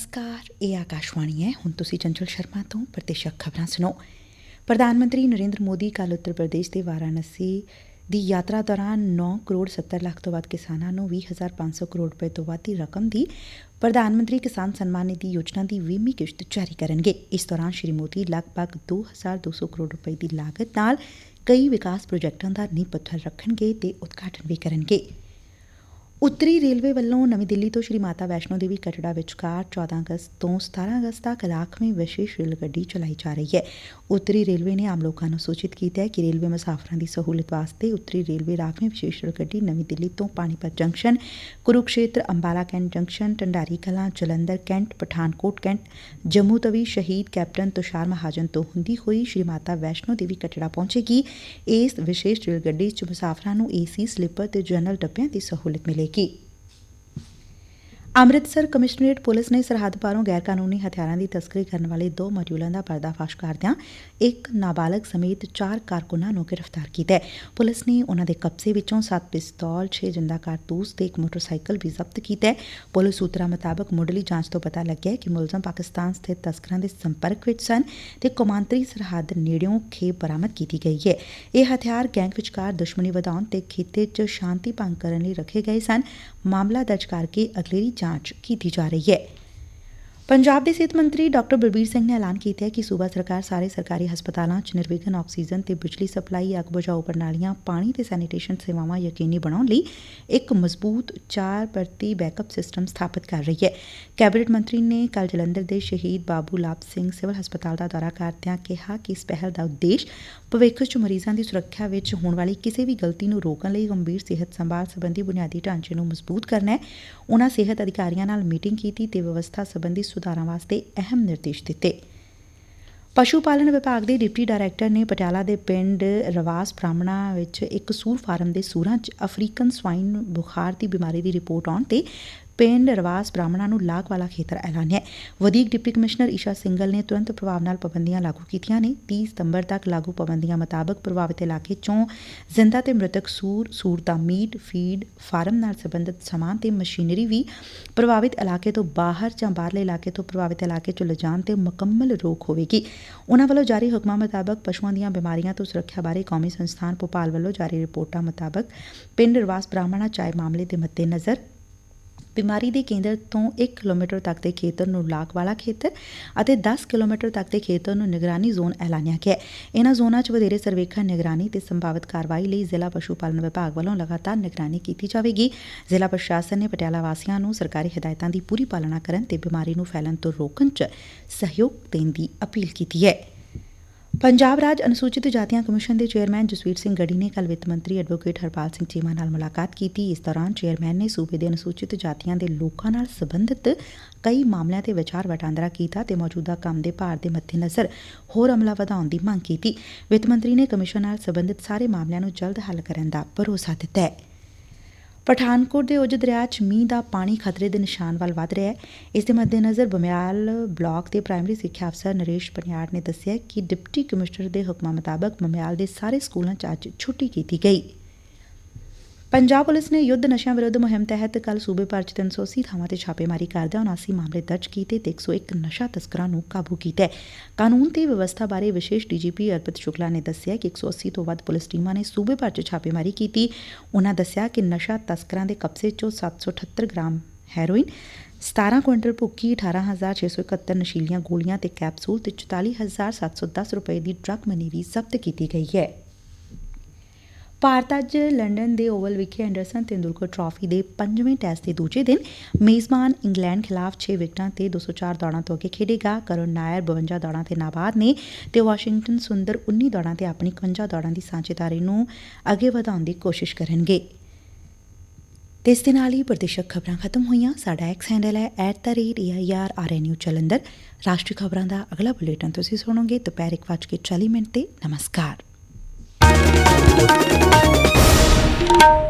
ਨਮਸਕਾਰ, ਇਹ ਆਕਾਸ਼ਵਾਣੀ ਹੈ। ਹੁਣ ਤੁਸੀਂ ਚੰਚਲ ਸ਼ਰਮਾ ਤੋਂ ਪ੍ਰਤੀਸ਼ਕ ਖਬਰਾਂ ਸੁਣੋ। ਪ੍ਰਧਾਨ ਮੰਤਰੀ ਨਰਿੰਦਰ ਮੋਦੀ ਕੱਲ ਉੱਤਰ ਪ੍ਰਦੇਸ਼ ਦੇ ਵਾਰਾਣਸੀ ਦੀ ਯਾਤਰਾ ਦੌਰਾਨ 9 ਕਰੋੜ 70 ਲੱਖ ਤੋਂ ਵੱਧ ਕਿਸਾਨਾਂ ਨੂੰ 20500 ਕਰੋੜ ਰੁਪਏ ਤੋਂ ਵੱਧ ਦੀ ਰਕਮ ਦੀ ਪ੍ਰਧਾਨ ਮੰਤਰੀ ਕਿਸਾਨ ਸਨਮਾਨ ਨਿਧੀ ਯੋਜਨਾ ਦੀ 20ਵੀਂ ਕਿਸ਼ਤ ਜਾਰੀ ਕਰਨਗੇ। ਇਸ ਦੌਰਾਨ ਸ਼੍ਰੀ ਮੋਦੀ ਲਗਭਗ 2200 ਕਰੋੜ ਰੁਪਏ ਦੀ ਲਾਗਤ ਨਾਲ ਕਈ ਵਿਕਾਸ ਪ੍ਰੋਜੈਕਟਾਂ ਦਾ ਨੀਂਹ ਪੱਥਰ ਰੱਖਣਗੇ ਤੇ ਉਦਘਾਟਨ ਵੀ ਕਰਨਗੇ। ਉੱਤਰੀ ਰੇਲਵੇ ਵੱਲੋਂ ਨਵੀਂ ਦਿੱਲੀ ਤੋਂ ਸ਼੍ਰੀ ਮਾਤਾ ਵੈਸ਼ਨੋ ਦੇਵੀ ਕਟੜਾ ਵਿਚਕਾਰ 14 ਅਗਸਤ ਤੋਂ 17 ਅਗਸਤ ਤੱਕ ਰਾਖਵੀਂ ਵਿਸ਼ੇਸ਼ ਰੇਲ ਗੱਡੀ ਚਲਾਈ ਜਾ ਰਹੀ ਹੈ। ਉੱਤਰੀ ਰੇਲਵੇ ਨੇ ਆਮ ਲੋਕਾਂ ਨੂੰ ਸੂਚਿਤ ਕੀਤਾ ਹੈ ਕਿ ਰੇਲਵੇ ਮੁਸਾਫਰਾਂ ਦੀ ਸਹੂਲਤ ਵਾਸਤੇ ਉੱਤਰੀ ਰੇਲਵੇ ਰਾਖਵੀਂ ਵਿਸ਼ੇਸ਼ ਰੇਲ ਗੱਡੀ ਨਵੀਂ ਦਿੱਲੀ ਤੋਂ Panipat junction, Kurukshetra, Ambala cantt junction, Dhandari Kalan, Jalandhar cantt, Pathankot cantt, Jammu Tawi Shaheed captain Tushar Mahajan ਤੋਂ ਹੁੰਦੀ ਹੋਈ ਸ਼੍ਰੀ ਮਾਤਾ ਵੈਸ਼ਨੋ ਦੇਵੀ ਕਟੜਾ ਪਹੁੰਚੇਗੀ। ਇਸ ਵਿਸ਼ੇਸ਼ ਰੇਲ ਗੱਡੀ 'ਚ ਮੁਸਾਫਰਾਂ ਨੂੰ ਏਸੀ, ਸਲੀਪਰ ਤੇ ਜਨਰਲ ਡੱਬਿਆਂ ਦੀ ਸਹੂਲਤ ਮਿਲੇਗੀ। ನೇಮಿಕಿ ਅੰਮ੍ਰਿਤਸਰ ਕਮਿਸ਼ਨਰੇਟ ਪੁਲਿਸ ਨੇ ਸਰਹੱਦ ਪਾਰੋਂ ਗੈਰ ਕਾਨੂੰਨੀ ਹਥਿਆਰਾਂ ਦੀ ਤਸਕਰੀ ਕਰਨ ਵਾਲੇ ਦੋ ਮੋਡਿਊਲਾਂ ਦਾ ਪਰਦਾਫਾਸ਼ ਕਰਦਿਆਂ ਇੱਕ ਨਾਬਾਲਗ ਸਮੇਤ ਚਾਰ ਕਾਰਕੁਨਾਂ ਨੂੰ ਗ੍ਰਿਫਤਾਰ ਕੀਤਾ ਹੈ। ਪੁਲਿਸ ਨੇ ਉਨ੍ਹਾਂ ਦੇ ਕਬਜ਼ੇ ਵਿੱਚੋਂ 7 ਪਿਸਤੌਲ 6 ਜਿੰਦਾ ਕਾਰਤੂਸ ਤੇ ਇੱਕ ਮੋਟਰਸਾਈਕਲ ਵੀ ਜ਼ਬਤ ਕੀਤਾ ਹੈ। ਪੁਲਿਸ ਸੂਤਰਾਂ ਮੁਤਾਬਕ ਮੁੱਢਲੀ ਜਾਂਚ ਤੋਂ ਪਤਾ ਲੱਗਿਆ ਕਿ ਮੁਲਜ਼ਮ ਪਾਕਿਸਤਾਨ ਸਥਿਤ ਤਸਕਰਾਂ ਦੇ ਸੰਪਰਕ ਵਿੱਚ ਸਨ ਤੇ ਕੌਮਾਂਤਰੀ ਸਰਹੱਦ ਨੇੜਿਓਂ ਖੇਪ ਬਰਾਮਦ ਕੀਤੀ ਗਈ ਹੈ। ਇਹ ਹਥਿਆਰ ਗੈਂਗ ਵਿਚਕਾਰ ਦੁਸ਼ਮਣੀ ਵਧਾਉਣ ਤੇ ਖੇਤੇ 'ਚ ਸ਼ਾਂਤੀ ਭੰਗ ਕਰਨ ਲਈ ਰੱਖੇ ਗਏ ਸਨ। ਮਾਮਲਾ ਦਰਜ ਕਰਕੇ ਅਗਲੇਰੀ ਜਾਂਚ ਕੀਤੀ ਜਾ ਰਹੀ ਹੈ। ਪੰਜਾਬ ਦੇ ਸਿਹਤ ਮੰਤਰੀ ਡਾਕਟਰ ਬਲਬੀਰ ਸਿੰਘ ਨੇ ਐਲਾਨ ਕੀਤਾ ਹੈ ਕਿ ਸੂਬਾ ਸਰਕਾਰ ਸਾਰੇ ਸਰਕਾਰੀ ਹਸਪਤਾਲਾਂ 'ਚ ਨਿਰਵਿਘਨ ਆਕਸੀਜਨ ਤੇ ਬਿਜਲੀ ਸਪਲਾਈ, ਅੱਗ ਬੁਝਾਊ ਪ੍ਰਣਾਲੀਆਂ, ਪਾਣੀ ਤੇ ਸੈਨੀਟੇਸ਼ਨ ਸੇਵਾਵਾਂ ਯਕੀਨੀ ਬਣਾਉਣ ਲਈ ਇੱਕ ਮਜ਼ਬੂਤ ਚਾਰ ਪਰਤੀ ਬੈਕਅਪ ਸਿਸਟਮ ਸਥਾਪਿਤ ਕਰ ਰਹੀ ਹੈ। ਕੈਬਨਿਟ ਮੰਤਰੀ ਨੇ ਕੱਲ ਜਲੰਧਰ ਦੇ ਸ਼ਹੀਦ ਬਾਬੂ ਲਾਭ ਸਿੰਘ ਸਿਵਲ ਹਸਪਤਾਲ ਦਾ ਦੌਰਾ ਕਰਦਿਆਂ ਕਿਹਾ ਕਿ ਇਸ ਪਹਿਲ ਦਾ ਉਦੇਸ਼ ਭਵਿੱਖ 'ਚ ਮਰੀਜ਼ਾਂ ਦੀ ਸੁਰੱਖਿਆ ਵਿੱਚ ਹੋਣ ਵਾਲੀ ਕਿਸੇ ਵੀ ਗਲਤੀ ਨੂੰ ਰੋਕਣ ਲਈ ਗੰਭੀਰ ਸਿਹਤ ਸੰਭਾਲ ਸੰਬੰਧੀ ਬੁਨਿਆਦੀ ਢਾਂਚੇ ਨੂੰ ਮਜ਼ਬੂਤ ਕਰਨਾ ਹੈ। ਉਨ੍ਹਾਂ ਸਿਹਤ ਅਧਿਕਾਰੀਆਂ ਨਾਲ ਮੀਟਿੰਗ ਕੀਤੀ ਤੇ ਵਿਵਸਥਾ ਸੰਬੰਧੀ ਸੁਧਾਰਾਂ ਵਾਸਤੇ ਅਹਿਮ ਨਿਰਦੇਸ਼ ਦਿੱਤੇ। ਪਸ਼ੂ ਪਾਲਣ ਵਿਭਾਗ ਦੇ ਡਿਪਟੀ ਡਾਇਰੈਕਟਰ ਨੇ ਪਟਿਆਲਾ ਦੇ ਪਿੰਡ ਰਵਾਸ ਬ੍ਰਾਹਮਣਾ ਵਿੱਚ ਇੱਕ ਸੂਰ ਫਾਰਮ ਦੇ ਸੂਰਾਂ 'ਚ ਅਫਰੀਕਨ ਸਵਾਈਨ ਬੁਖਾਰ ਦੀ ਬਿਮਾਰੀ ਦੀ ਰਿਪੋਰਟ ਆਉਣ ਤੇ ਪਿੰਡ ਰਵਾਸ ਬ੍ਰਾਹਮਣਾਂ ਨੂੰ ਲਾਗ ਵਾਲਾ ਖੇਤਰ ਐਲਾਨਿਆ ਵਧੀਕ ਡਿਪਟੀ ਕਮਿਸ਼ਨਰ ਈਸ਼ਾ ਸਿੰਗਲ ਨੇ ਤੁਰੰਤ ਪ੍ਰਭਾਵ ਨਾਲ ਪਾਬੰਦੀਆਂ ਲਾਗੂ ਕੀਤੀਆਂ ਨੇ। 30 ਸਤੰਬਰ ਤੱਕ ਲਾਗੂ ਪਾਬੰਦੀਆਂ ਮੁਤਾਬਕ ਪ੍ਰਭਾਵਿਤ ਇਲਾਕੇ 'ਚੋਂ ਜ਼ਿੰਦਾ ਤੇ ਮ੍ਰਿਤਕ ਸੂਰ ਸੂਰ ਦਾ ਮੀਟ, ਫੀਡ, ਫਾਰਮ ਨਾਲ ਸੰਬੰਧਿਤ ਸਮਾਨ ਤੇ ਮਸ਼ੀਨਰੀ ਵੀ ਪ੍ਰਭਾਵਿਤ ਇਲਾਕੇ ਤੋਂ ਬਾਹਰ ਜਾਂ ਬਾਹਰਲੇ ਇਲਾਕੇ ਤੋਂ ਪ੍ਰਭਾਵਿਤ ਇਲਾਕੇ 'ਚ ਲਿਜਾਣ ਤੇ ਮੁਕੰਮਲ ਰੋਕ ਹੋਵੇਗੀ। ਉਨ੍ਹਾਂ ਵੱਲੋਂ ਜਾਰੀ ਹੁਕਮਾਂ ਮੁਤਾਬਕ ਪਸ਼ੂਆਂ ਦੀਆਂ ਬਿਮਾਰੀਆਂ ਤੋਂ ਸੁਰੱਖਿਆ ਬਾਰੇ ਕੌਮੀ ਸੰਸਥਾਨ ਭੋਪਾਲ ਵੱਲੋਂ ਜਾਰੀ ਰਿਪੋਰਟਾਂ ਮੁਤਾਬਕ ਪਿੰਡ ਰਵਾਸ ਬ੍ਰਾਹਮਣਾ ਚਾਏ ਮਾਮਲੇ ਦੇ ਮੱਦੇਨਜ਼ਰ ਬਿਮਾਰੀ ਦੇ ਕੇਂਦਰ ਤੋਂ 1 ਕਿਲੋਮੀਟਰ ਤੱਕ ਦੇ ਖੇਤਰ ਨੂੰ ਲਾਗ ਵਾਲਾ ਖੇਤਰ ਅਤੇ 10 ਕਿਲੋਮੀਟਰ ਤੱਕ ਦੇ ਖੇਤਰ ਨੂੰ ਨਿਗਰਾਨੀ ਜ਼ੋਨ ਐਲਾਨਿਆ ਗਿਆ ਹੈ। ਇਹਨਾਂ ਜ਼ੋਨਾਂ 'ਚ ਵਧੇਰੇ ਸਰਵੇਖਣ, ਨਿਗਰਾਨੀ ਤੇ ਸੰਭਾਵਿਤ ਕਾਰਵਾਈ ਲਈ ਜ਼ਿਲ੍ਹਾ ਪਸ਼ੂ ਪਾਲਣ ਵਿਭਾਗ ਵੱਲੋਂ ਲਗਾਤਾਰ ਨਿਗਰਾਨੀ ਕੀਤੀ ਜਾਵੇਗੀ। ਜ਼ਿਲ੍ਹਾ ਪ੍ਰਸ਼ਾਸਨ ਨੇ ਪਟਿਆਲਾ ਵਾਸੀਆਂ ਨੂੰ ਸਰਕਾਰੀ ਹਦਾਇਤਾਂ ਦੀ ਪੂਰੀ ਪਾਲਣਾ ਕਰਨ ਤੇ ਬਿਮਾਰੀ ਨੂੰ ਫੈਲਣ ਤੋਂ ਰੋਕਣ 'ਚ ਸਹਿਯੋਗ ਦੇਣ ਦੀ ਅਪੀਲ ਕੀਤੀ ਹੈ। ਪੰਜਾਬ ਰਾਜ ਅਨੁਸੂਚਿਤ ਜਾਤੀਆਂ ਕਮਿਸ਼ਨ ਦੇ ਚੇਅਰਮੈਨ ਜਸਵੀਰ ਸਿੰਘ ਗੜੀ ਨੇ ਕੱਲ ਵਿੱਤ ਮੰਤਰੀ ਐਡਵੋਕੇਟ ਹਰਪਾਲ ਸਿੰਘ ਚੀਮਾ ਨਾਲ ਮੁਲਾਕਾਤ ਕੀਤੀ। ਇਸ ਦੌਰਾਨ ਚੇਅਰਮੈਨ ਨੇ ਸੂਬੇ ਦੇ ਅਨੁਸੂਚਿਤ ਜਾਤੀਆਂ ਦੇ ਲੋਕਾਂ ਨਾਲ ਸੰਬੰਧਿਤ ਕਈ ਮਾਮਲਿਆਂ ਤੇ ਵਿਚਾਰ ਵਟਾਂਦਰਾ ਕੀਤਾ ਤੇ ਮੌਜੂਦਾ ਕੰਮ ਦੇ ਭਾਰ ਦੇ ਮੱਦੇਨਜ਼ਰ ਹੋਰ ਅਮਲਾ ਵਧਾਉਣ ਦੀ ਮੰਗ ਕੀਤੀ। ਵਿੱਤ ਮੰਤਰੀ ਨੇ ਕਮਿਸ਼ਨ ਨਾਲ ਸੰਬੰਧਿਤ ਸਾਰੇ ਮਾਮਲਿਆਂ ਨੂੰ ਜਲਦ ਹੱਲ ਕਰਨ ਦਾ ਭਰੋਸਾ ਦਿੱਤਾ ਹੈ। ਪਠਾਨਕੋਟ ਦੇ ਉਜ ਦਰਿਆ 'ਚ ਮੀਂਹ ਦਾ ਪਾਣੀ ਖਤਰੇ ਦੇ ਨਿਸ਼ਾਨ ਵੱਲ ਵੱਧ ਰਿਹਾ ਹੈ। ਇਸ ਦੇ ਮੱਦੇਨਜ਼ਰ ਬਮਿਆਲ ਬਲਾਕ ਦੇ ਪ੍ਰਾਇਮਰੀ ਸਿੱਖਿਆ ਅਫਸਰ ਨਰੇਸ਼ ਪਨਿਆੜ ਨੇ ਦੱਸਿਆ ਕਿ ਡਿਪਟੀ ਕਮਿਸ਼ਨਰ ਦੇ ਹੁਕਮਾਂ ਮੁਤਾਬਕ ਬਮਿਆਲ ਦੇ ਸਾਰੇ ਸਕੂਲਾਂ 'ਚ ਅੱਜ ਛੁੱਟੀ ਕੀਤੀ ਗਈ। ਪੰਜਾਬ ਪੁਲਿਸ ਨੇ ਯੁੱਧ ਨਸ਼ਿਆਂ ਵਿਰੁੱਧ ਮੁਹਿੰਮ ਤਹਿਤ ਕੱਲ ਸੂਬੇ ਭਰ 'ਚ 380 ਥਾਵਾਂ ਤੇ ਛਾਪੇਮਾਰੀ ਕਰਦਿਆਂ 79 ਮਾਮਲੇ ਦਰਜ ਕੀਤੇ ਤੇ 101 ਨਸ਼ਾ ਤਸਕਰਾਂ ਨੂੰ ਕਾਬੂ ਕੀਤਾ ਹੈ। ਕਾਨੂੰਨ ਤੇ ਵਿਵਸਥਾ ਬਾਰੇ ਵਿਸ਼ੇਸ਼ ਡੀਜੀਪੀ ਅਰਪਿਤ ਸ਼ੁਕਲਾ ਨੇ ਦੱਸਿਆ ਕਿ 180 ਤੋਂ ਵੱਧ ਪੁਲਿਸ ਟੀਮਾਂ ਨੇ ਸੂਬੇ ਭਰ 'ਚ ਛਾਪੇਮਾਰੀ ਕੀਤੀ। ਉਨ੍ਹਾਂ ਦੱਸਿਆ ਕਿ ਨਸ਼ਾ ਤਸਕਰਾਂ ਦੇ ਕਬਜ਼ੇ 'ਚੋਂ 778 ਗ੍ਰਾਮ ਹੈਰੋਇਨ 17 ਕੁਇੰਟਲ ਭੁੱਕੀ 18671 ਨਸ਼ੀਲੀਆਂ ਗੋਲੀਆਂ ਤੇ ਕੈਪਸੂਲ ਤੇ 44710 ਰੁਪਏ ਦੀ ਡਰੱਗ ਮਨੀ ਵੀ ਜ਼ਬਤ ਕੀਤੀ ਗਈ ਹੈ। ਭਾਰਤ ਅੱਜ ਲੰਡਨ ਦੇ ਓਵਲ ਵਿਖੇ ਐਂਡਰਸਨ ਤੇਂਦੁਲਕਰ ਟਰਾਫੀ ਦੇ ਪੰਜਵੇਂ ਟੈਸਟ ਦੇ ਦੂਜੇ ਦਿਨ ਮੇਜ਼ਬਾਨ ਇੰਗਲੈਂਡ ਖਿਲਾਫ 6 ਵਿਕਟਾਂ ਤੇ 204 ਦੌੜਾਂ ਤੋਂ ਅੱਗੇ ਖੇਡੇਗਾ। ਕਰੁਣ ਨਾਇਰ 52 ਦੌੜਾਂ ਤੇ ਨਾਬਾਦ ਨੇ ਤੇ ਵਾਸ਼ਿੰਗਟਨ ਸੁੰਦਰ 19 ਦੌੜਾਂ ਤੇ ਆਪਣੀ 51 ਦੌੜਾਂ ਦੀ ਸਾਂਝੇਦਾਰੀ ਨੂੰ ਅੱਗੇ ਵਧਾਉਣ ਦੀ ਕੋਸ਼ਿਸ਼ ਕਰਨਗੇ। ਤੇ ਇਸ ਦੇ ਨਾਲ ਹੀ ਪ੍ਰਦੇਸ਼ਕ ਖਬਰਾਂ ਖਤਮ ਹੋਈਆਂ। ਸਾਡਾ ਐਕਸ ਹੈਂਡਲ ਹੈ @airrnu ਜਲੰਧਰ। ਰਾਸ਼ਟਰੀ ਖਬਰਾਂ ਦਾ ਅਗਲਾ ਬੁਲੇਟਿਨ ਤੁਸੀਂ ਸੁਣੋਗੇ। ਦੁਪਹਿਰ 1:40 ਮਿੰਟ ਤੇ। ਨਮਸਕਾਰ। Thank you.